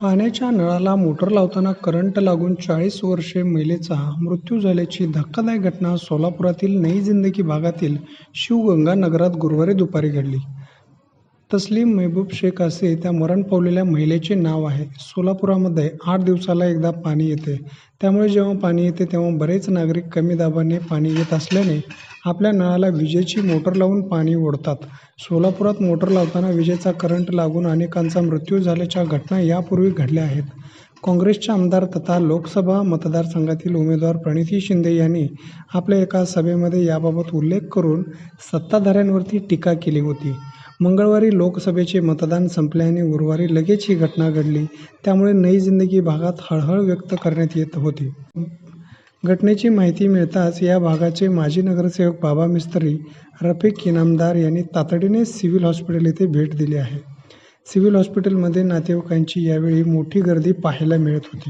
पाण्याच्या नळाला मोटर लावताना करंट लागून चाळीस वर्षे महिलेचा मृत्यू झाल्याची धक्कादायक घटना सोलापुरातील नई जिंदगी भागातील शिवगंगा नगरात गुरुवारी दुपारी घडली. तस्लीम मेहबूब शेख असे त्या मरण पावलेल्या महिलेचे नाव आहे. सोलापुरामध्ये आठ दिवसाला एकदा पाणी येते. त्यामुळे जेव्हा पाणी येते तेव्हा बरेच नागरिक कमी दाबाने पाणी येत असल्याने आपल्या नळाला विजेची मोटर लावून पाणी ओढतात. सोलापुरात मोटर लावताना विजेचा करंट लागून अनेकांचा मृत्यू झाल्याच्या घटना यापूर्वी घडल्या आहेत. काँग्रेसच्या आमदार तथा लोकसभा मतदारसंघातील उमेदवार प्रणिती शिंदे यांनी आपल्या एका सभेमध्ये याबाबत उल्लेख करून सत्ताधाऱ्यांवरती टीका केली होती. मंगळवारी लोकसभेचे मतदान संपल्याने गुरुवारी लगेच ही घटना घडली. त्यामुळे नई जिंदगी भागात हळहळ व्यक्त करण्यात येत होती होती. घटनेची माहिती मिळताच या भागाचे माजी नगरसेवक बाबा मिस्त्री, रफिक इनामदार यांनी तातडीने सिव्हिल हॉस्पिटल येथे भेट दिली आहे. सिव्हिल हॉस्पिटलमध्ये नातेवाईकांची यावेळी मोठी गर्दी पाहायला मिळत होती.